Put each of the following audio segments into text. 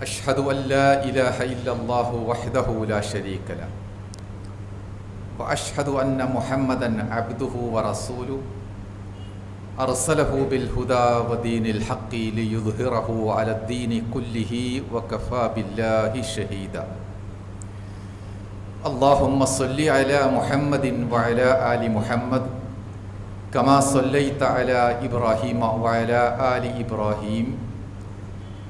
أشهد أن لا إله إلا الله وحده لا شريك له. وأشهد أن محمدا عبده ورسوله. أرسله بالهدى ودين الحق ليظهره على الدين كله وكفى بالله شهيدا. اللهم صل على محمد وعلى آل محمد كما صليت على إبراهيم وعلى آل إبراهيم.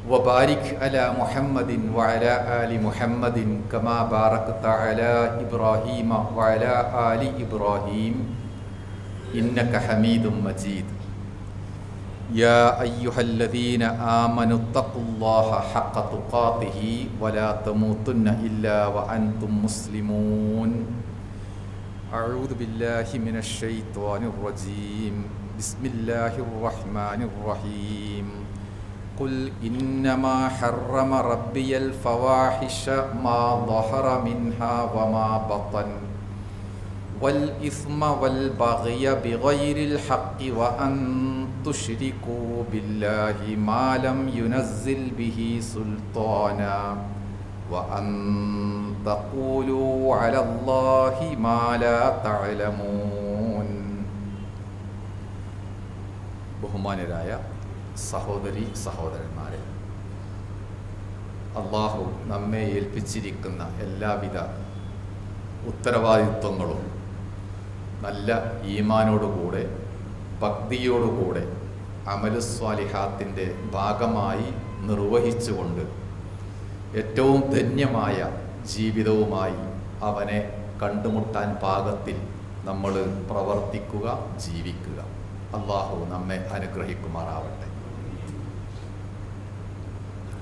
وبارك على محمد وعلى آل محمد كما باركت على إبراهيم وعلى آل إبراهيم إنك حميد مجيد يا أيها الذين آمنوا اتقوا الله حق تقاته ولا تموتن إلا وأنتم مسلمون أعوذ بالله من الشيطان الرجيم بسم الله الرحمن الرحيم قل إنما حرم ربي الفواحش ما ظهر منها وما بطن والإثم والبغي بغير الحق وأن تشركوا بالله ما لم ينزل به سلطانا وأن تقولوا على الله ما لا تعلمون بهمان رأيه സഹോദരി സഹോദരന്മാരെ അള്ളാഹു നമ്മെ ഏൽപ്പിച്ചിരിക്കുന്ന എല്ലാവിധ ഉത്തരവാദിത്വങ്ങളും നല്ല ഈമാനോടുകൂടെ ഭക്തിയോടുകൂടെ അമലുസ്വാലിഹാത്തിന്റെ ഭാഗമായി നിർവഹിച്ചുകൊണ്ട് ഏറ്റവും ധന്യമായ ജീവിതവുമായി അവനെ കണ്ടുമുട്ടാൻ പാകത്തിൽ നമ്മൾ പ്രവർത്തിക്കുക ജീവിക്കുക. അള്ളാഹു നമ്മെ അനുഗ്രഹിക്കുമാറാവട്ടെ.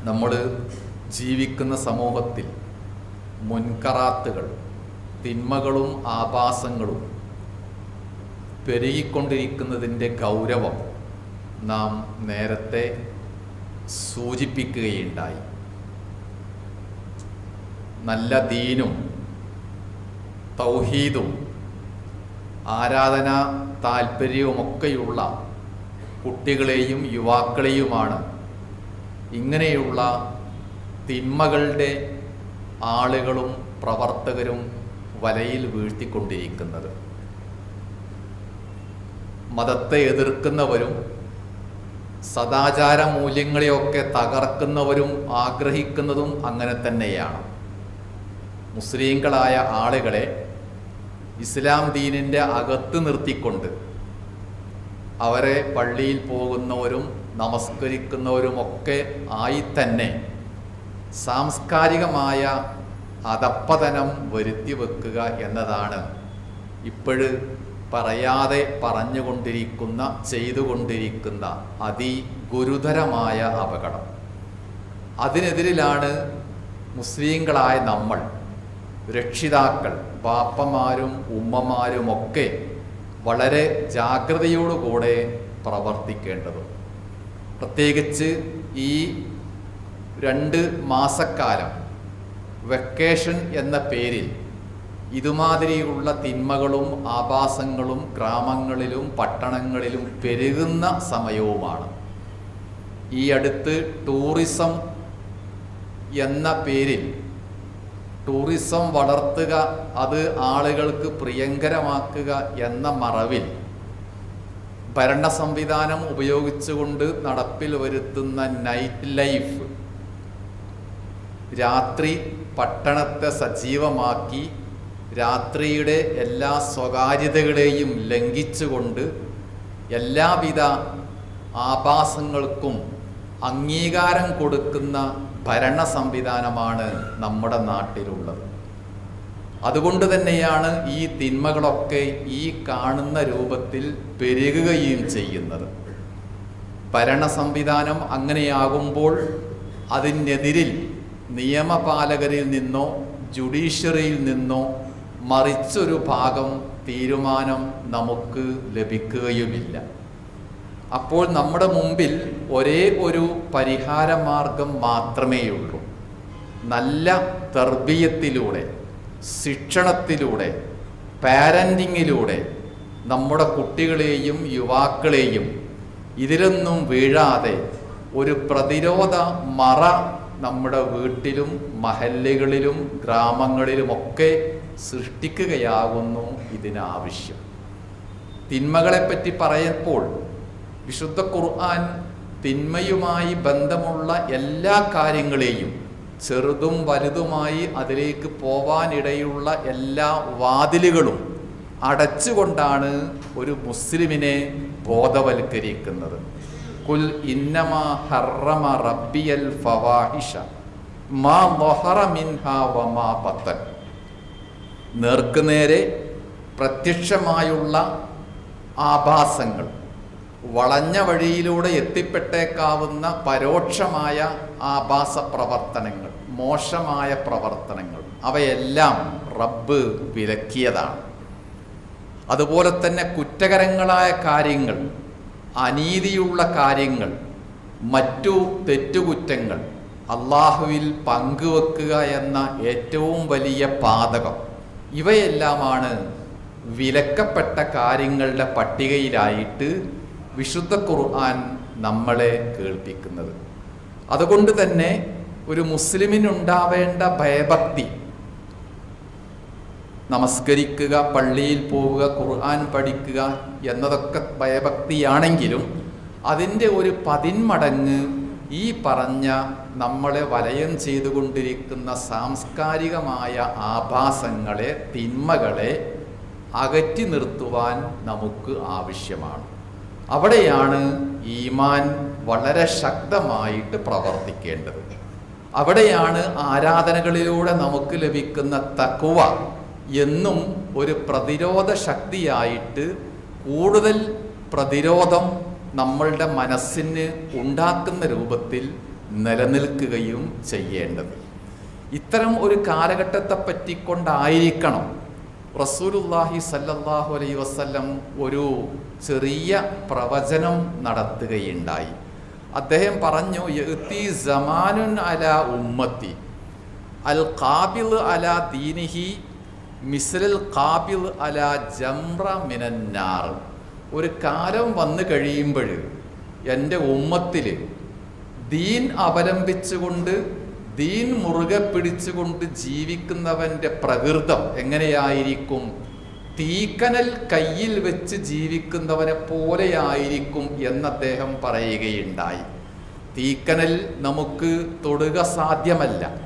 നമ്മൾ ജീവിക്കുന്ന സമൂഹത്തിൽ മുൻകറാത്തുകൾ തിന്മകളും ആഭാസങ്ങളും പെരുകിക്കൊണ്ടിരിക്കുന്നതിന്റെ ഗൗരവം നാം നേരത്തെ സൂചിപ്പിക്കുകയുണ്ടായി. നല്ല ദീനും തൗഹീദും ആരാധന താല്പര്യവുമൊക്കെയുള്ള കുട്ടികളെയും യുവാക്കളെയുമാണ് ഇങ്ങനെയുള്ള തിന്മകളുടെ ആളുകളും പ്രവർത്തകരും വലയിൽ വീഴ്ത്തിക്കൊണ്ടിരിക്കുന്നത്. മതത്തെ എതിർക്കുന്നവരും സദാചാര മൂല്യങ്ങളെയൊക്കെ തകർക്കുന്നവരും ആഗ്രഹിക്കുന്നതും അങ്ങനെ തന്നെയാണ്. മുസ്ലിങ്ങളായ ആളുകളെ ഇസ്ലാം ദീനിന്റെ അകത്ത് നിർത്തിക്കൊണ്ട് അവരെ പള്ളിയിൽ പോകുന്നവരും നമസ്കരിക്കുന്നവരുമൊക്കെ ആയി തന്നെ സാംസ്കാരികമായ അതപ്പതനം വരുത്തി വെക്കുക എന്നതാണ്. ഇപ്പോഴ് പറയാതെ പറഞ്ഞുകൊണ്ടിരിക്കുന്ന ചെയ്തുകൊണ്ടിരിക്കുന്ന അതിഗുരുതരമായ അപകടം. അതിനെതിരിലാണ് മുസ്ലിങ്ങളായ നമ്മൾ രക്ഷിതാക്കൾ ബാപ്പമാരും ഉമ്മമാരുമൊക്കെ വളരെ ജാഗ്രതയോടുകൂടെ പ്രവർത്തിക്കേണ്ടതും. പ്രത്യേകിച്ച് ഈ രണ്ട് മാസക്കാലം വെക്കേഷൻ എന്ന പേരിൽ ഇതുമാതിരിയുള്ള തിന്മകളും ആഭാസങ്ങളും ഗ്രാമങ്ങളിലും പട്ടണങ്ങളിലും പെരുകുന്ന സമയവുമാണ്. ഈ അടുത്ത് ടൂറിസം എന്ന പേരിൽ ടൂറിസം വളർത്തുക അത് ആളുകൾക്ക് പ്രിയങ്കരമാക്കുക എന്ന മറവിൽ ഭരണ സംവിധാനം ഉപയോഗിച്ചുകൊണ്ട് നടപ്പിൽ വരുത്തുന്ന നൈറ്റ് ലൈഫ് രാത്രി പട്ടണത്തെ സജീവമാക്കി രാത്രിയുടെ എല്ലാ സ്വകാര്യതകളെയും ലംഘിച്ചുകൊണ്ട് എല്ലാവിധ ആഭാസങ്ങൾക്കും അംഗീകാരം കൊടുക്കുന്ന ഭരണ സംവിധാനമാണ് നമ്മുടെ നാട്ടിലുള്ളത്. അതുകൊണ്ട് തന്നെയാണ് ഈ തിന്മകളൊക്കെ ഈ കാണുന്ന രൂപത്തിൽ പെരുകുകയും ചെയ്യുന്നത്. ഭരണ സംവിധാനം അങ്ങനെയാകുമ്പോൾ അതിനെതിരിൽ നിയമപാലകരിൽ നിന്നോ ജുഡീഷ്യറിയിൽ നിന്നോ മറിച്ചൊരു ഭാഗം തീരുമാനം നമുക്ക് ലഭിക്കുകയുമില്ല. അപ്പോൾ നമ്മുടെ മുമ്പിൽ ഒരേ ഒരു പരിഹാരമാർഗം മാത്രമേയുള്ളൂ. നല്ല തർബീയത്തിലൂടെ ശിക്ഷണത്തിലൂടെ പാരന്റിങ്ങിലൂടെ നമ്മുടെ കുട്ടികളെയും യുവാക്കളെയും ഇതിലൊന്നും വീഴാതെ ഒരു പ്രതിരോധ മറ നമ്മുടെ വീട്ടിലും മഹല്ലുകളിലും ഗ്രാമങ്ങളിലുമൊക്കെ സൃഷ്ടിക്കുകയാകുന്നു ഇതിനാവശ്യം. തിന്മകളെപ്പറ്റി പറയുമ്പോൾ വിശുദ്ധ ഖുർആൻ തിന്മയുമായി ബന്ധമുള്ള എല്ലാ കാര്യങ്ങളെയും ചെറുതും വലുതുമായി അതിലേക്ക് പോവാനിടയുള്ള എല്ലാ വാതിലുകളും അടച്ചുകൊണ്ടാണ് ഒരു മുസ്ലിമിനെ ബോധവൽക്കരിക്കുന്നത്. കുൽ ഇന്നമ ഹറമ റബ്ബിയൽ ഫവാഹിഷ മാ മൊഹറ മിൻഹ വമാ പത്തൻ നേർക്കുനേരെ പ്രത്യക്ഷമായുള്ള ആഭാസങ്ങൾ. വളഞ്ഞ വഴിയിലൂടെ എത്തിപ്പെട്ടേക്കാവുന്ന പരോക്ഷമായ ആഭാസ പ്രവർത്തനങ്ങൾ മോശമായ പ്രവർത്തനങ്ങൾ അവയെല്ലാം റബ്ബ് വിലക്കിയതാണ്. അതുപോലെ തന്നെ കുറ്റകരങ്ങളായ കാര്യങ്ങൾ അനീതിയുള്ള കാര്യങ്ങൾ മറ്റു തെറ്റുകുറ്റങ്ങൾ അള്ളാഹുവിൽ പങ്കുവെക്കുക എന്ന ഏറ്റവും വലിയ പാതകം. ഇവയെല്ലാമാണ് വിലക്കപ്പെട്ട കാര്യങ്ങളുടെ പട്ടികയിലായിട്ട് വിശുദ്ധ ഖുർആൻ നമ്മളെ കേൾപ്പിക്കുന്നത്. അതുകൊണ്ട് തന്നെ ഒരു മുസ്ലിമിനുണ്ടാവേണ്ട ഭയഭക്തി. നമസ്കരിക്കുക പള്ളിയിൽ പോവുക ഖുർആൻ പഠിക്കുക എന്നതൊക്കെ ഭയഭക്തിയാണെങ്കിലും അതിന്റെ ഒരു പതിന്മടങ്ങ് ഈ പറഞ്ഞ നമ്മളെ വലയം ചെയ്തുകൊണ്ടിരിക്കുന്ന സാംസ്കാരികമായ ആഭാസങ്ങളെ തിന്മകളെ അകറ്റി നിർത്തുവാൻ നമുക്ക് ആവശ്യമാണ്. അവിടെയാണ് ഈമാൻ വളരെ ശക്തമായിട്ട് പ്രവർത്തിക്കേണ്ടത്. അവിടെയാണ് ആരാധനകളിലൂടെ നമുക്ക് ലഭിക്കുന്ന തക്കുവ എന്നും ഒരു പ്രതിരോധ ശക്തിയായിട്ട് കൂടുതൽ പ്രതിരോധം നമ്മളുടെ മനസ്സിന് ഉണ്ടാക്കുന്ന രൂപത്തിൽ നിലനിൽക്കുകയും ചെയ്യേണ്ടത്. ഇത്തരം ഒരു കാലഘട്ടത്തെ പറ്റിക്കൊണ്ടായിരിക്കണം റസൂലുല്ലാഹി സല്ലല്ലാഹു അലൈ വസല്ലം ഒരു ചെറിയ പ്രവചനം നടത്തുകയുണ്ടായി. അദ്ദേഹം പറഞ്ഞു യഅ്തി ജമാനുൻ അല ഉമ്മത്തി അൽ കാബിൽ അല ദീനിഹി മിസ്രൽ കാബിൽ അല ജംറ മിനന്നാർ ഒരു കാലം വന്നു കഴിയുമ്പോൾ എന്റെ ഉമ്മത്തിൽ ദീൻ അവലംബിച്ചുകൊണ്ട് ദീൻ മുറുകെ പിടിച്ചുകൊണ്ട് ജീവിക്കുന്നവന്റെ പ്രകൃതം എങ്ങനെയായിരിക്കും? തീക്കനൽ കയ്യിൽ വെച്ച് ജീവിക്കുന്നവനെ പോലെയായിരിക്കും എന്ന് അദ്ദേഹം പറയുകയുണ്ടായി. തീക്കനൽ നമുക്ക് തൊടുക സാധ്യമല്ല.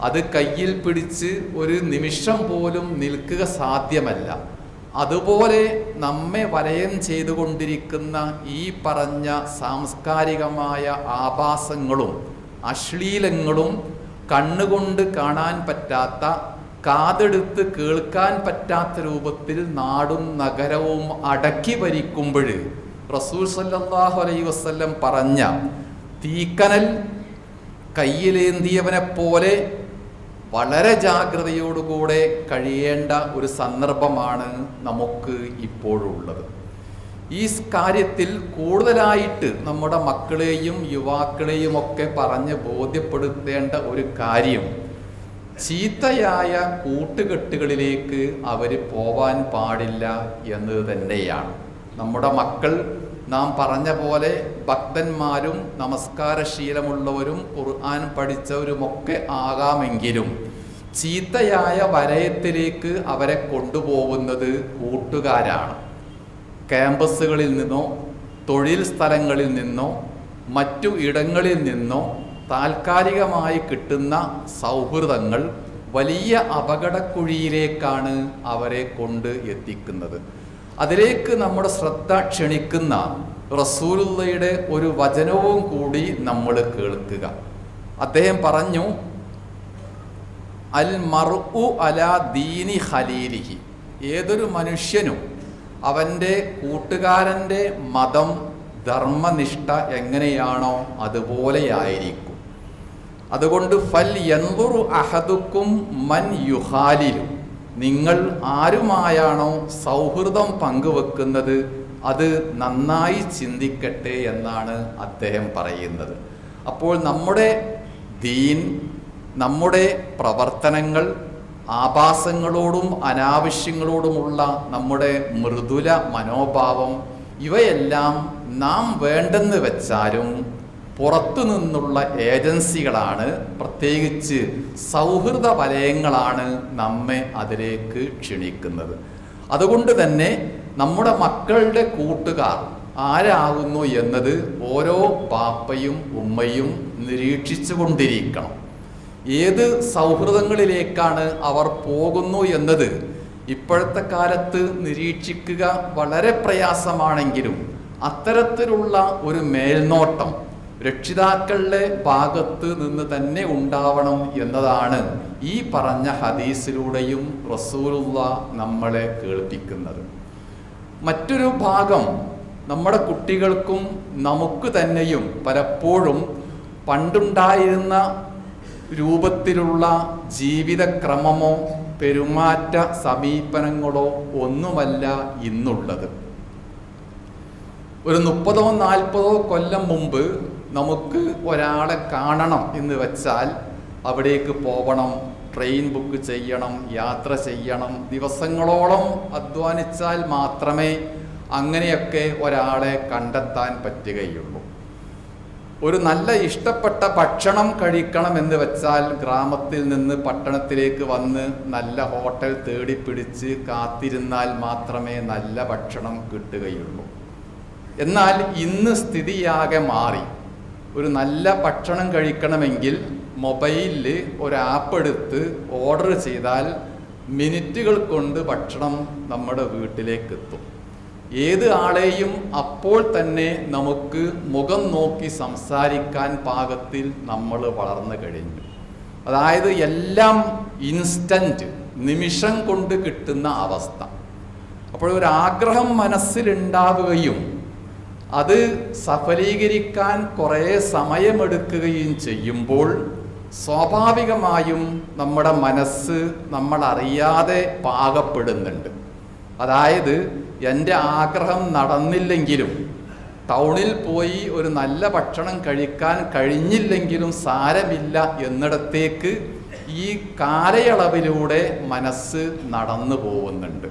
അത് കയ്യിൽ പിടിച്ച് ഒരു നിമിഷം പോലും നിൽക്കുക സാധ്യമല്ല. അതുപോലെ നമ്മെ വലയം ചെയ്തുകൊണ്ടിരിക്കുന്ന ഈ പറഞ്ഞ സാംസ്കാരികമായ ആഭാസങ്ങളും അശ്ലീലങ്ങളും കണ്ണുകൊണ്ട് കാണാൻ പറ്റാത്ത കാതെടുത്ത് കേൾക്കാൻ പറ്റാത്ത രൂപത്തിൽ നാടും നഗരവും അടക്കി ഭരിക്കുമ്പോൾ റസൂൽ സല്ലാഹു അലൈ വസ്ല്ലം പറഞ്ഞ തീക്കനൽ കയ്യിലേന്തിയവനെ പോലെ വളരെ ജാഗ്രതയോടുകൂടെ കഴിയേണ്ട ഒരു സന്ദർഭമാണ് നമുക്ക് ഇപ്പോഴുള്ളത്. ഈ കാര്യത്തിൽ കൂടുതലായിട്ട് നമ്മുടെ മക്കളെയും യുവാക്കളെയും ഒക്കെ പറഞ്ഞ് ബോധ്യപ്പെടുത്തേണ്ട ഒരു കാര്യം ചീത്തയായ കൂട്ടുകെട്ടുകളിലേക്ക് അവർ പോവാൻ പാടില്ല എന്നത് തന്നെയാണ്. നമ്മുടെ മക്കൾ നാം പറഞ്ഞ പോലെ ഭക്തന്മാരും നമസ്കാരശീലമുള്ളവരും ഖുർആൻ പഠിച്ചവരുമൊക്കെ ആകാമെങ്കിലും ചീത്തയായ വലയത്തിലേക്ക് അവരെ കൊണ്ടുപോകുന്നത് കൂട്ടുകാരാണ്. ക്യാമ്പസുകളിൽ നിന്നോ തൊഴിൽ സ്ഥലങ്ങളിൽ നിന്നോ മറ്റു ഇടങ്ങളിൽ നിന്നോ താൽക്കാലികമായി കിട്ടുന്ന സൗഹൃദങ്ങൾ വലിയ അപകടക്കുഴിയിലേക്കാണ് അവരെ കൊണ്ട് എത്തിക്കുന്നത്. അതിലേക്ക് നമ്മുടെ ശ്രദ്ധ ക്ഷണിക്കുന്ന റസൂലുള്ളയുടെ ഒരു വചനവും കൂടി നമ്മൾ കേൾക്കുക. അദ്ദേഹം പറഞ്ഞു അൽ മർഉ അല ദീനി ഹലീലിഹി ഏതൊരു മനുഷ്യനും അവന്റെ കൂട്ടുകാരന്റെ മതം ധർമ്മനിഷ്ഠ എങ്ങനെയാണോ അതുപോലെയായിരിക്കും. അതുകൊണ്ട് ഫൽ യൻദുറു അഹദുക്കും മൻ യുഹാലിലു. നിങ്ങൾ ആരുമായാണോ സൗഹൃദം പങ്കുവെക്കുന്നത് അത് നന്നായി ചിന്തിക്കട്ടെ എന്നാണ് അദ്ദേഹം പറയുന്നത്. അപ്പോൾ നമ്മുടെ ദീൻ നമ്മുടെ പ്രവർത്തനങ്ങൾ ആഭാസങ്ങളോടും അനാവശ്യങ്ങളോടുമുള്ള നമ്മുടെ മൃദുല മനോഭാവം ഇവയെല്ലാം നാം വേണ്ടെന്ന് വെച്ചാലും പുറത്തു നിന്നുള്ള ഏജൻസികളാണ് പ്രത്യേകിച്ച് സൗഹൃദ വലയങ്ങളാണ് നമ്മെ അതിലേക്ക് ക്ഷണിക്കുന്നത്. അതുകൊണ്ട് തന്നെ നമ്മുടെ മക്കളുടെ കൂട്ടുകാർ ആരാകുന്നു എന്നത് ഓരോ പാപ്പയും ഉമ്മയും നിരീക്ഷിച്ചു കൊണ്ടിരിക്കണം ഏത് സൗഹൃദങ്ങളിലേക്കാണ് അവർ പോകുന്നു എന്നത് ഇപ്പോഴത്തെ കാലത്ത് നിരീക്ഷിക്കുക വളരെ പ്രയാസമാണെങ്കിലും അത്തരത്തിലുള്ള ഒരു മേൽനോട്ടം രക്ഷിതാക്കളുടെ ഭാഗത്ത് നിന്ന് തന്നെ ഉണ്ടാവണം എന്നതാണ് ഈ പറഞ്ഞ ഹദീസിലൂടെയും റസൂലുള്ള നമ്മളെ കേൾപ്പിക്കുന്നത്. മറ്റൊരു ഭാഗം നമ്മുടെ കുട്ടികൾക്കും നമുക്ക് തന്നെയും പലപ്പോഴും പണ്ടുണ്ടായിരുന്ന രൂപത്തിലുള്ള ജീവിതക്രമമോ പെരുമാറ്റ സമീപനങ്ങളോ ഒന്നുമല്ല ഇന്നുള്ളത്. ഒരു മുപ്പതോ നാൽപ്പതോ കൊല്ലം മുമ്പ് നമുക്ക് ഒരാളെ കാണണം എന്ന് വെച്ചാൽ അവിടേക്ക് പോകണം ട്രെയിൻ ബുക്ക് ചെയ്യണം യാത്ര ചെയ്യണം ദിവസങ്ങളോളം അധ്വാനിച്ചാൽ മാത്രമേ അങ്ങനെയൊക്കെ ഒരാളെ കണ്ടെത്താൻ പറ്റുകയുള്ളൂ. ഒരു നല്ല ഇഷ്ടപ്പെട്ട ഭക്ഷണം കഴിക്കണം എന്ന് വെച്ചാൽ ഗ്രാമത്തിൽ നിന്ന് പട്ടണത്തിലേക്ക് വന്ന് നല്ല ഹോട്ടൽ തേടിപ്പിടിച്ച് കാത്തിരുന്നാൽ മാത്രമേ നല്ല ഭക്ഷണം കിട്ടുകയുള്ളൂ. എന്നാൽ ഇന്ന് സ്ഥിതിയാകെ മാറി. ഒരു നല്ല ഭക്ഷണം കഴിക്കണമെങ്കിൽ മൊബൈലിൽ ഒരു ആപ്പ് എടുത്ത് ഓർഡർ ചെയ്താൽ മിനിറ്റുകൾ കൊണ്ട് ഭക്ഷണം നമ്മുടെ വീട്ടിലേക്ക് എത്തും ഏത് ആളെയും അപ്പോൾ തന്നെ നമുക്ക് മുഖം നോക്കി സംസാരിക്കാൻ പാകത്തിൽ നമ്മൾ വളർന്നു കഴിഞ്ഞു. അതായത് എല്ലാം ഇൻസ്റ്റന്റ് നിമിഷം കൊണ്ട് കിട്ടുന്ന അവസ്ഥ. അപ്പോൾ ഒരു ആഗ്രഹം മനസ്സിലുണ്ടാവുകയും അത് സഫലീകരിക്കാൻ കുറേ സമയമെടുക്കുകയും ചെയ്യുമ്പോൾ സ്വാഭാവികമായും നമ്മുടെ മനസ്സ് നമ്മൾ അറിയാതെ പാകപ്പെടുന്നുണ്ട്. അതായത് എന്റെ ആഗ്രഹം നടന്നില്ലെങ്കിലും ടൗണിൽ പോയി ഒരു നല്ല ഭക്ഷണം കഴിക്കാൻ കഴിഞ്ഞില്ലെങ്കിലും സാരമില്ല എന്നിടത്തേക്ക് ഈ കാലയളവിലൂടെ മനസ്സ് നടന്നു പോകുന്നുണ്ട്.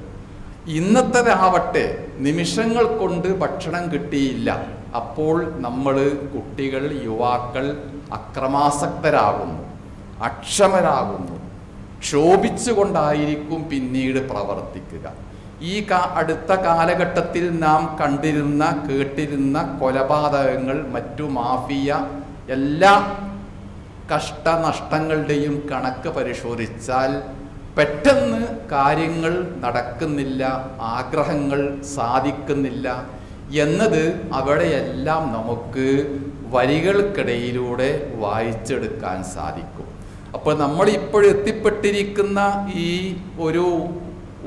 ഇന്നത്തേതാവട്ടെ നിമിഷങ്ങൾ കൊണ്ട് ഭക്ഷണം കിട്ടിയില്ല. അപ്പോൾ നമ്മൾ കുട്ടികൾ യുവാക്കൾ അക്രമാസക്തരാകുന്നു അക്ഷമരാകുന്നു ക്ഷോഭിച്ചുകൊണ്ടായിരിക്കും പിന്നീട് പ്രവർത്തിക്കുക. ഈ അടുത്ത കാലഘട്ടത്തിൽ നാം കണ്ടിരുന്ന കേട്ടിരുന്ന കൊലപാതകങ്ങൾ മറ്റു മാഫിയ എല്ലാ കഷ്ടനഷ്ടങ്ങളുടെയും കണക്ക് പരിശോധിച്ചാൽ പെട്ടെന്ന് കാര്യങ്ങൾ നടക്കുന്നില്ല ആഗ്രഹങ്ങൾ സാധിക്കുന്നില്ല എന്നത് അവിടെയെല്ലാം നമുക്ക് വരികൾക്കിടയിലൂടെ വായിച്ചെടുക്കാൻ സാധിക്കും. അപ്പോൾ നമ്മൾ ഇപ്പോഴെത്തിപ്പെട്ടിരിക്കുന്ന ഈ ഒരു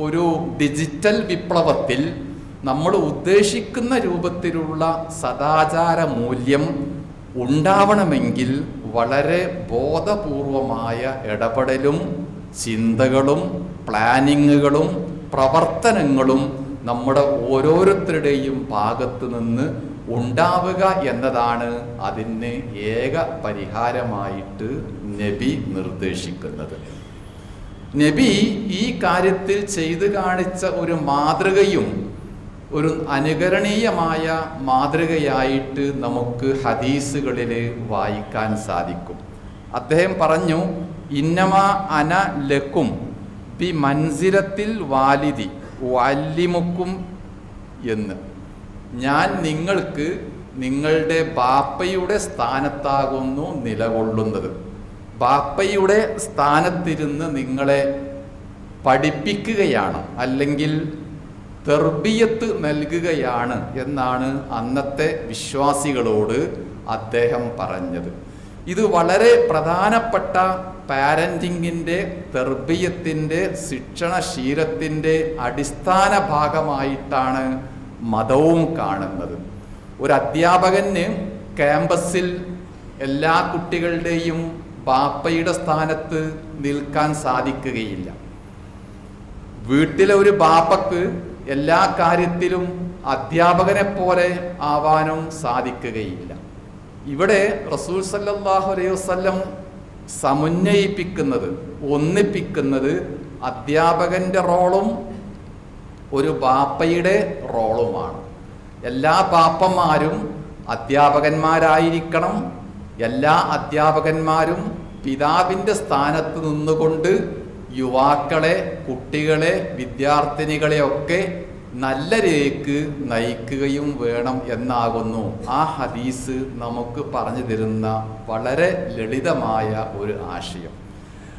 ഒരു ഡിജിറ്റൽ വിപ്ലവത്തിൽ നമ്മൾ ഉദ്ദേശിക്കുന്ന രൂപത്തിലുള്ള സദാചാര മൂല്യം ഉണ്ടാവണമെങ്കിൽ വളരെ ബോധപൂർവമായ ഇടപെടലും ചിന്തകളും പ്ലാനിങ്ങുകളും പ്രവർത്തനങ്ങളും നമ്മുടെ ഓരോരുത്തരുടെയും ഭാഗത്ത് നിന്ന് ഉണ്ടാവുക എന്നതാണ് അതിന് ഏക പരിഹാരമായിട്ട് നബി നിർദ്ദേശിക്കുന്നത്. നബി ഈ കാര്യത്തിൽ ചെയ്തു കാണിച്ച ഒരു മാതൃകയും ഒരു അനുകരണീയമായ മാതൃകയായിട്ട് നമുക്ക് ഹദീസുകളിൽ വായിക്കാൻ സാധിക്കും. അദ്ദേഹം പറഞ്ഞു ഇന്നമ അന ലക്കും ബി മൻസിരത്തിൽ വാലിദി വല്ലിമുക്കും എന്ന്. ഞാൻ നിങ്ങൾക്ക് നിങ്ങളുടെ ബാപ്പയുടെ സ്ഥാനത്താകുന്നു നിലകൊള്ളുന്നത്. ബാപ്പയുടെ സ്ഥാനത്തിരുന്ന് നിങ്ങളെ പഠിപ്പിക്കുകയാണ് അല്ലെങ്കിൽ തെർബിയത്ത് നൽകുകയാണ് എന്നാണ് അന്നത്തെ വിശ്വാസികളോട് അദ്ദേഹം പറഞ്ഞത്. ഇത് വളരെ പ്രധാനപ്പെട്ട പാരന്റിങ്ങിന്റെ തെർബിയത്തിന്റെ ശിക്ഷണശീലത്തിന്റെ അടിസ്ഥാന ഭാഗമായിട്ടാണ് മതവും കാണുന്നത്. ഒരു അധ്യാപകന് ക്യാമ്പസിൽ എല്ലാ കുട്ടികളുടെയും ബാപ്പയുടെ സ്ഥാനത്ത് നിൽക്കാൻ സാധിക്കുകയില്ല. വീട്ടിലെ ഒരു ബാപ്പക്ക് എല്ലാ കാര്യത്തിലും അധ്യാപകനെ പോലെ ആവാനും സാധിക്കുകയില്ല. ഇവിടെ റസൂൽ സല്ലാഹു അലൈഹി വസല്ലം സമന്വയിപ്പിക്കുന്നത് ഒന്നിപ്പിക്കുന്നത് അധ്യാപകന്റെ റോളും ഒരു ബാപ്പയുടെ റോളുമാണ്. എല്ലാ ബാപ്പന്മാരും അധ്യാപകന്മാരായിരിക്കണം എല്ലാ അധ്യാപകന്മാരും പിതാവിന്റെ സ്ഥാനത്ത് നിന്നുകൊണ്ട് യുവാക്കളെ കുട്ടികളെ വിദ്യാർത്ഥിനികളെയൊക്കെ നല്ല രേക്ക് നയിക്കുകയും വേണം എന്നാകുന്നു. ആ ഹദീസ് നമുക്ക് പറഞ്ഞു തരുന്ന വളരെ ലളിതമായ ഒരു ആശയം.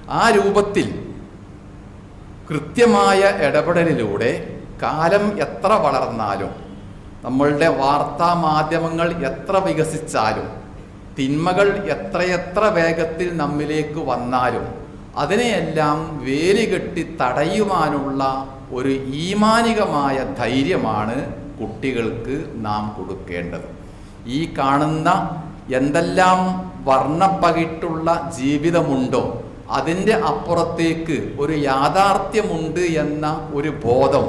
ആ രൂപത്തിൽ കൃത്യമായ ഇടപെടലിലൂടെ കാലം എത്ര വളർന്നാലും നമ്മളുടെ വാർത്താ മാധ്യമങ്ങൾ എത്ര വികസിച്ചാലും തിന്മകൾ എത്രയെത്ര വേഗത്തിൽ നമ്മിലേക്ക് വന്നാലും അതിനെയെല്ലാം വേലികെട്ടി തടയുവാനുള്ള ഒരു ഈമാനികമായ ധൈര്യമാണ് കുട്ടികൾക്ക് നാം കൊടുക്കേണ്ടത്. ഈ കാണുന്ന എന്തെല്ലാം വർണപ്പകിട്ടുള്ള ജീവിതമുണ്ടോ അതിന്റെ അപ്പുറത്തേക്ക് ഒരു യാഥാർത്ഥ്യമുണ്ട് എന്ന ഒരു ബോധം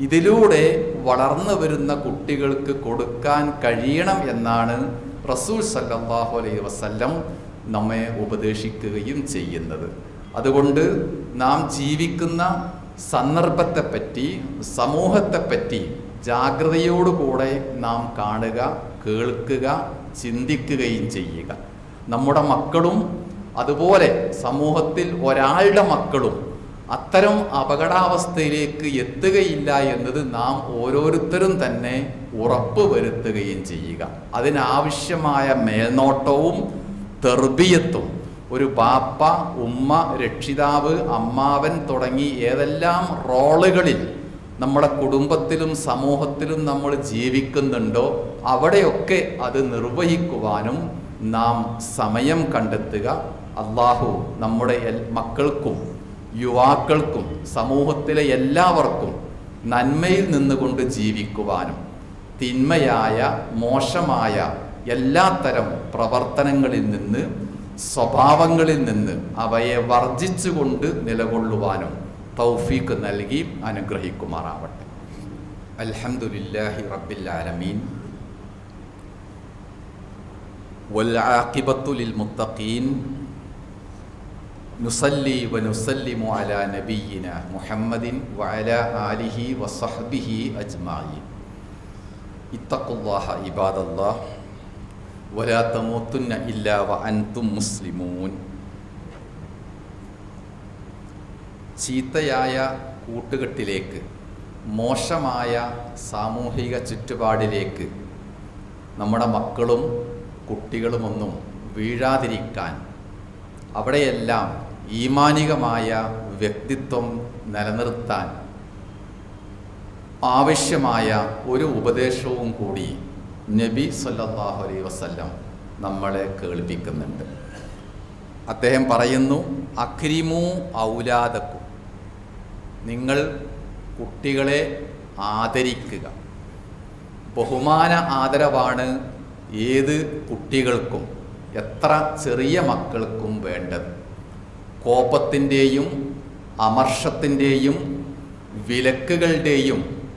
ഇതിലൂടെ വളർന്നു വരുന്ന കുട്ടികൾക്ക് കൊടുക്കാൻ കഴിയണം എന്നാണ് റസൂൽ സല്ലാഹു അലൈഹി വസ്ല്ലം നമ്മെ ഉപദേശിക്കുകയും ചെയ്യുന്നത്. അതുകൊണ്ട് നാം ജീവിക്കുന്ന സന്ദർഭത്തെപ്പറ്റി സമൂഹത്തെപ്പറ്റി ജാഗ്രതയോടുകൂടെ നാം കാണുക കേൾക്കുക ചിന്തിക്കുകയും ചെയ്യുക. നമ്മുടെ മക്കളും അതുപോലെ സമൂഹത്തിൽ ഒരാളുടെ മക്കളും അത്തരം അപകടാവസ്ഥയിലേക്ക് എത്തുകയില്ല എന്നത് നാം ഓരോരുത്തരും തന്നെ ഉറപ്പ് വരുത്തുകയും ചെയ്യുക. അതിനാവശ്യമായ മേൽനോട്ടവും തെർബിയത്തും. ഒരു ബാപ്പ ഉമ്മ രക്ഷിതാവ് അമ്മാവൻ തുടങ്ങി ഏതെല്ലാം റോളുകളിൽ നമ്മുടെ കുടുംബത്തിലും സമൂഹത്തിലും നമ്മൾ ജീവിക്കുന്നുണ്ടോ അവിടെയൊക്കെ അത് നിർവഹിക്കുവാനും നാം സമയം കണ്ടെത്തുക. അള്ളാഹു നമ്മുടെ മക്കൾക്കും യുവാക്കൾക്കും സമൂഹത്തിലെ എല്ലാവർക്കും നന്മയിൽ നിന്നുകൊണ്ട് ജീവിക്കുവാനും തിന്മയായ മോശമായ എല്ലാത്തരം പ്രവർത്തനങ്ങളിൽ നിന്ന് സ്വഭാവങ്ങളിൽ നിന്ന് അവയെ വർജിച്ചുകൊണ്ട് നിലകൊള്ളുവാനും തൗഫീക്ക് നൽകി അനുഗ്രഹിക്കുമാറാവട്ടെ അൽഹംദുലില്ലാഹി റബ്ബിൽ ആലമീൻ والعاقبة للمتقين നുസല്ലി വ നുസല്ലിമു അല നബീന മുഹമ്മദിൻ വഅല ആലിഹി വസഹബിഹി അജ്മായി ഇത്തഖുല്ലാഹ ഇബാദല്ലാഹ് വലാ തമൂത്തുന്ന ഇല്ലാ വ അൻതും മുസ്ലിമൂൻ ചീത്തയായ കൂട്ടുകെട്ടിലേക്ക് മോശമായ സാമൂഹിക ചുറ്റുപാടിലേക്ക് നമ്മുടെ മക്കളും കുട്ടികളുമൊന്നും വീഴാതിരിക്കാൻ അവിടെയെല്ലാം ഈമാനികമായ വ്യക്തിത്വം നിലനിർത്താൻ ആവശ്യമായ ഒരു ഉപദേശവും കൂടി നബി സല്ലല്ലാഹു അലൈഹി വസല്ലം നമ്മളെ കേൾപ്പിക്കുന്നുണ്ട്. അദ്ദേഹം പറയുന്നു അക്രിമു ഔലാദക്കും. നിങ്ങൾ കുട്ടികളെ ആദരിക്കുക. ബഹുമാന ആദരവാണ് ഏത് കുട്ടികൾക്കും എത്ര ചെറിയ മക്കൾക്കും വേണ്ടത്. കോപത്തിന്റെയും അമർഷത്തിന്റെയും വിലക്കുകളുടെയും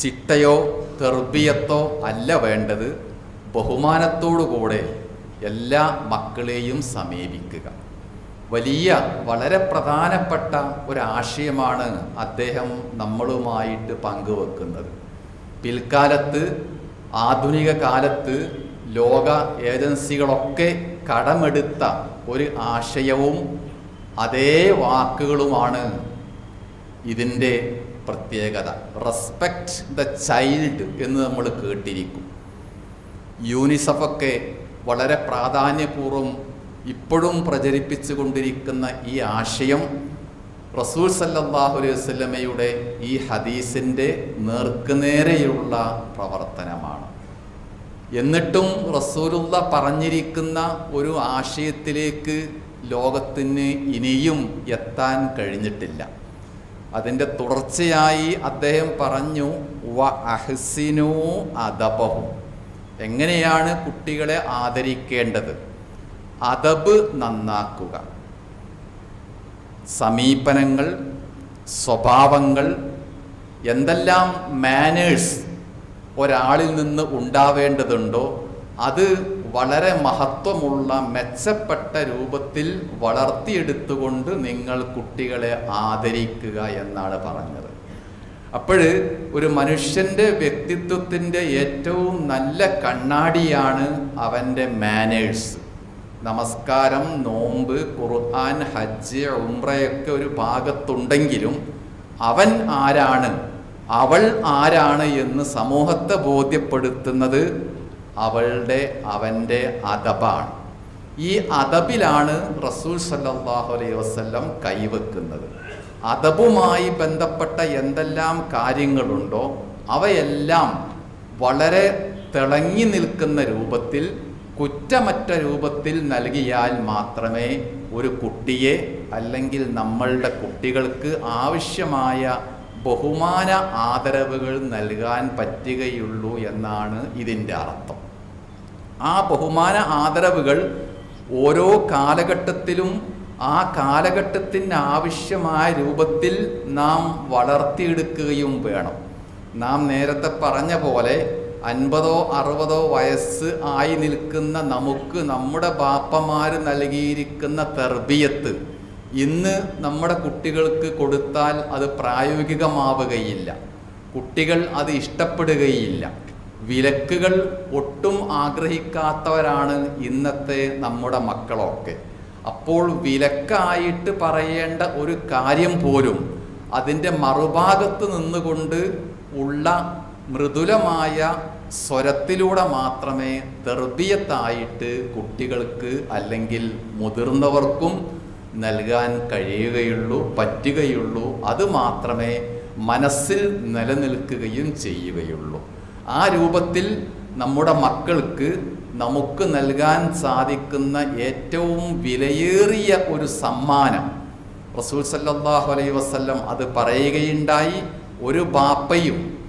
ചിട്ടയോ തെർബിയത്തോ അല്ല വേണ്ടത്. ബഹുമാനത്തോടുകൂടെ എല്ലാ മക്കളെയും സമീപിക്കുക. വലിയ വളരെ പ്രധാനപ്പെട്ട ഒരാശയമാണ് അദ്ദേഹം നമ്മളുമായിട്ട് പങ്കുവെക്കുന്നത്. പിൽക്കാലത്ത് ആധുനിക കാലത്ത് ലോക ഏജൻസികളൊക്കെ കടമെടുത്ത ഒരു ആശയവും അതേ വാക്കുകളുമാണ് ഇതിന്റെ പ്രത്യേകത. റെസ്പെക്റ്റ് ദ ചൈൽഡ് എന്ന് നമ്മൾ കേട്ടിരിക്കും. യൂണിസെഫൊക്കെ വളരെ പ്രാധാന്യപൂർവം ഇപ്പോഴും പ്രചരിപ്പിച്ചു കൊണ്ടിരിക്കുന്ന ഈ ആശയം റസൂൽ സല്ലല്ലാഹു അലൈഹി വസല്ലമയുടെ ഈ ഹദീസിന്റെ നേർക്കുനേരെയുള്ള പ്രവർത്തനമാണ്. എന്നിട്ടും റസൂലുള്ള പറഞ്ഞിരിക്കുന്ന ഒരു ആശയത്തിലേക്ക് ലോകത്തിന് ഇനിയും എത്താൻ കഴിഞ്ഞിട്ടില്ല. അതിന്റെ തുടർച്ചയായി അദ്ദേഹം പറഞ്ഞു വ അഹ്സിനു അദബഹു. എങ്ങനെയാണ് കുട്ടികളെ ആദരിക്കേണ്ടത്? അദബ് നന്നാക്കുക. സമീപനങ്ങൾ സ്വഭാവങ്ങൾ എന്തെല്ലാം മാനേഴ്സ് ഒരാളിൽ നിന്ന് ഉണ്ടാവേണ്ടതുണ്ടോ അത് വളരെ മഹത്വമുള്ള മെച്ചപ്പെട്ട രൂപത്തിൽ വളർത്തിയെടുത്തുകൊണ്ട് നിങ്ങൾ കുട്ടികളെ ആദരിക്കുക എന്നാണ് പറഞ്ഞത്. അപ്പോൾ ഒരു മനുഷ്യന്റെ വ്യക്തിത്വത്തിന്റെ ഏറ്റവും നല്ല കണ്ണാടിയാണ് അവന്റെ മാനേഴ്സ് നമസ്കാരം നോമ്പ് ഖുർആൻ ഹജ്ജ് ഉംറയൊക്കെ ഒരു ഭാഗത്തുണ്ടെങ്കിലും അവൻ ആരാണ്? അവൾ ആരാണ് എന്ന് സമൂഹത്തെ ബോധ്യപ്പെടുത്തുന്നത് അവളുടെ അവന്റെ അദബാണ്. ഈ അദബിലാണ് റസൂൽ സല്ലാഹു അലൈഹി വസല്ലം കൈവെക്കുന്നത്. അദബുമായി ബന്ധപ്പെട്ട എന്തെല്ലാം കാര്യങ്ങളുണ്ടോ അവയെല്ലാം വളരെ തിളങ്ങി നിൽക്കുന്ന രൂപത്തിൽ കുറ്റമറ്റ രൂപത്തിൽ നൽകിയാൽ മാത്രമേ ഒരു കുട്ടിയെ അല്ലെങ്കിൽ നമ്മളുടെ കുട്ടികൾക്ക് ആവശ്യമായ ബഹുമാന ആദരവുകൾ നൽകാൻ പറ്റുകയുള്ളൂ എന്നാണ് ഇതിന്റെ അർത്ഥം. ആ ബഹുമാന ആദരവുകൾ ഓരോ കാലഘട്ടത്തിലും ആ കാലഘട്ടത്തിന് ആവശ്യമായ രൂപത്തിൽ നാം വളർത്തിയെടുക്കുകയും വേണം. നാം നേരത്തെ പറഞ്ഞ പോലെ അൻപതോ അറുപതോ വയസ്സ് ആയി നിൽക്കുന്ന നമുക്ക് നമ്മുടെ ബാപ്പമാർ നൽകിയിരിക്കുന്ന തെർബിയത്ത് ഇന്ന് നമ്മുടെ കുട്ടികൾക്ക് കൊടുത്താൽ അത് പ്രായോഗികമാവുകയില്ല. കുട്ടികൾ അത് ഇഷ്ടപ്പെടുകയില്ല. വിലക്കുകൾ ഒട്ടും ആഗ്രഹിക്കാത്തവരാണ് ഇന്നത്തെ നമ്മുടെ മക്കളൊക്കെ. അപ്പോൾ വിലക്കായിട്ട് പറയേണ്ട ഒരു കാര്യം പോലും അതിന്റെ മറുഭാഗത്ത് നിന്നുകൊണ്ട് ഉള്ള മൃദുലമായ സ്വരത്തിലൂടെ മാത്രമേ തെർബിയത്തായിട്ട് കുട്ടികൾക്ക് അല്ലെങ്കിൽ മുതിർന്നവർക്കും നൽകാൻ കഴിയുകയുള്ളൂ പറ്റുകയുള്ളൂ. അതുമാത്രമേ മനസ്സിൽ നിലനിൽക്കുകയും ചെയ്യുകയുള്ളൂ. ആ രൂപത്തിൽ നമ്മുടെ മക്കൾക്ക് നമുക്ക് നൽകാൻ സാധിക്കുന്ന ഏറ്റവും വിലയേറിയ ഒരു സമ്മാനം റസൂൽ സല്ലാഹു അലൈ വസ്ല്ലം അത് പറയുകയുണ്ടായി. ഒരു ബാപ്പയും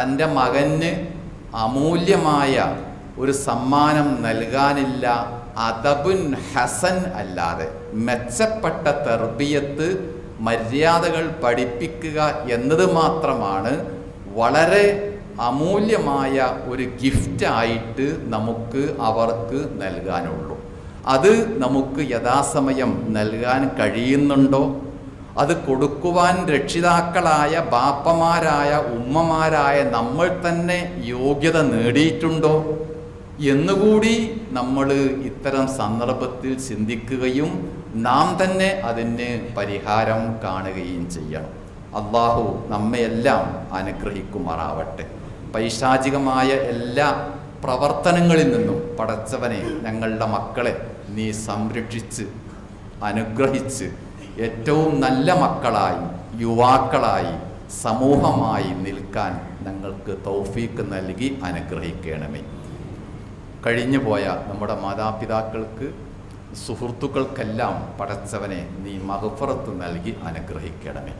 തന്റെ മകന് അമൂല്യമായ ഒരു സമ്മാനം നൽകാനില്ല. അദബുൻ ഹസൻ അല്ലാതെ മെച്ചപ്പെട്ട തെർബിയത്ത് മര്യാദകൾ പഠിപ്പിക്കുക എന്നത് മാത്രമാണ് വളരെ അമൂല്യമായ ഒരു ഗിഫ്റ്റായിട്ട് നമുക്ക് അവർക്ക് നൽകാനുള്ളൂ. അത് നമുക്ക് യഥാസമയം നൽകാൻ കഴിയുന്നുണ്ടോ? അത് കൊടുക്കുവാൻ രക്ഷിതാക്കളായ ബാപ്പമാരായ ഉമ്മമാരായ നമ്മൾ തന്നെ യോഗ്യത നേടിയിട്ടുണ്ടോ? എന്നുകൂടി നമ്മൾ ഇത്തരം സന്ദർഭത്തിൽ ചിന്തിക്കുകയും നാം തന്നെ അതിന് പരിഹാരം കാണുകയും ചെയ്യണം. അള്ളാഹു നമ്മയെല്ലാം അനുഗ്രഹിക്കുമാറാവട്ടെ. പൈശാചികമായ എല്ലാ പ്രവർത്തനങ്ങളിൽ നിന്നും പടച്ചവനെ ഞങ്ങളുടെ മക്കളെ നീ സംരക്ഷിച്ച് അനുഗ്രഹിച്ച് ഏറ്റവും നല്ല മക്കളായി യുവാക്കളായി സമൂഹമായി നിൽക്കാൻ ഞങ്ങൾക്ക് തൗഫീക്ക് നൽകി അനുഗ്രഹിക്കണമേ. കഴിഞ്ഞു പോയ നമ്മുടെ മാതാപിതാക്കൾക്ക് സുഹൃത്തുക്കൾക്കെല്ലാം പടച്ചവനെ നീ മഹഫറത്ത് നൽകി അനുഗ്രഹിക്കണമേ.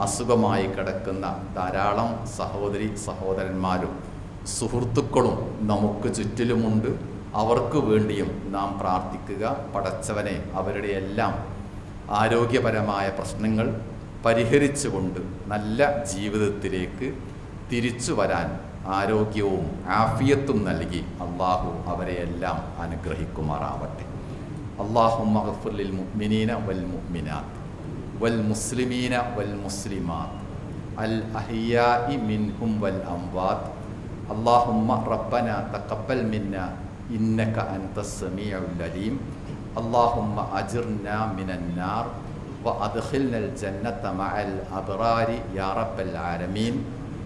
അസുഖമായി കിടക്കുന്ന ധാരാളം സഹോദരി സഹോദരന്മാരും സുഹൃത്തുക്കളും നമുക്ക് ചുറ്റിലുമുണ്ട്. അവർക്ക് വേണ്ടിയും നാം പ്രാർത്ഥിക്കുക. പടച്ചവനെ അവരുടെ എല്ലാം ആരോഗ്യപരമായ പ്രശ്നങ്ങൾ പരിഹരിച്ചുകൊണ്ട് നല്ല ജീവിതത്തിലേക്ക് തിരിച്ചു വരാൻ ആരോഗ്യവും ആഫിയത്തും നൽകി അള്ളാഹു അവരെയെല്ലാം അനുഗ്രഹിക്കുമാറാവട്ടെ അള്ളാഹു മഹഫുലിൽ മുഅ്മിനീന വൽ മുഅ്മിനാത്ത് വൽ മുസ്ലിമീന വൽ മുസ്ലിമാത്ത് അൽ അഹിയാഇ മിൻഹും വൽ അംവാത്ത് اللهم ربنا تقبل منا إنك أنت السميع العليم اللهم أجرنا من النار وأدخلنا الجنة مع الأبرار يا رب العالمين